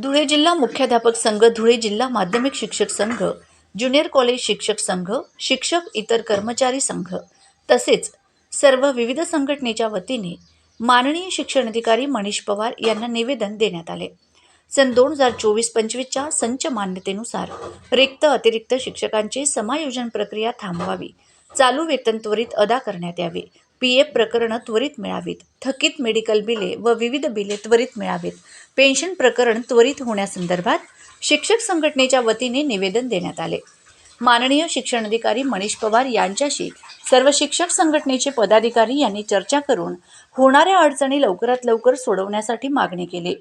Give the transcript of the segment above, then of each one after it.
धुळे जिल्हा मुख्याध्यापक संघ धुळे जिल्हा माध्यमिक शिक्षक संघ ज्युनियर कॉलेज शिक्षक संघ शिक्षक इतर कर्मचारी संघ. तसेच सर्व विविध संघटनेच्या वतीने माननीय शिक्षण अधिकारी मनीष पवार यांना निवेदन देण्यात आले. सन दोन हजार चोवीस पंचवीसच्या संच मान्यतेनुसार रिक्त अतिरिक्त शिक्षकांची समायोजन प्रक्रिया थांबवावी. चालू वेतन त्वरित अदा करण्यात यावे. पी एफ प्रकरणं त्वरित मिळावीत. थकीत मेडिकल बिले व विविध बिले त्वरित मिळावीत. पेन्शन प्रकरण त्वरित होण्यासंदर्भात शिक्षक संघटनेच्या वतीने निवेदन देण्यात आले. माननीय शिक्षणाधिकारी मनीष पवार यांच्याशी सर्व शिक्षक संघटनेचे पदाधिकारी यांनी चर्चा करून होणाऱ्या अडचणी लवकरात लवकर सोडवण्यासाठी मागणी केली.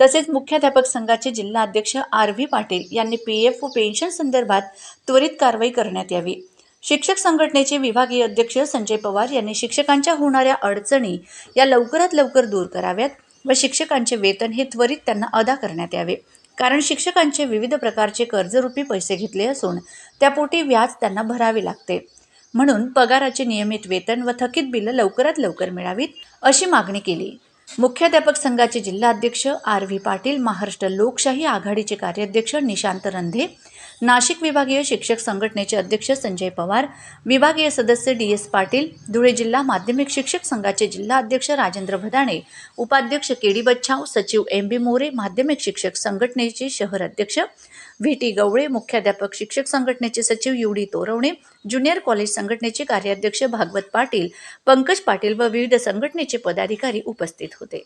तसेच मुख्याध्यापक संघाचे जिल्हा अध्यक्ष आर व्ही पाटील यांनी पी एफ व पेन्शन संदर्भात त्वरित कारवाई करण्यात यावी. शिक्षक संघटनेचे विभागीय अध्यक्ष संजय पवार यांनी शिक्षकांच्या होणाऱ्या अडचणी या लवकरात लवकर दूर कराव्यात व शिक्षकांचे वेतन हे त्वरित त्यांना अदा करण्यात यावे. कारण शिक्षकांचे विविध प्रकारचे कर्जरूपी पैसे घेतले असून त्यापोटी व्याज त्यांना भरावे लागते. म्हणून पगाराचे नियमित वेतन व थकीत बिलं लवकरात लवकर मिळावीत अशी मागणी केली. मुख्याध्यापक संघाचे जिल्हाध्यक्ष आर व्ही पाटील महाराष्ट्र लोकशाही आघाडीचे कार्याध्यक्ष निशांत रंधे नाशिक विभागीय शिक्षक संघटनेचे अध्यक्ष संजय पवार विभागीय सदस्य डी एस पाटील धुळे जिल्हा माध्यमिक शिक्षक संघाचे जिल्हाध्यक्ष राजेंद्र भदाणे उपाध्यक्ष के डी बच्छाव सचिव एम बी मोरे माध्यमिक शिक्षक संघटनेचे शहर अध्यक्ष व्ही टी गवळे मुख्याध्यापक शिक्षक संघटनेचे सचिव U D Torvane junior college संघटनेचे कार्याध्यक्ष भागवत पाटील पंकज पाटील व विविध संघटनेचे पदाधिकारी उपस्थित होते.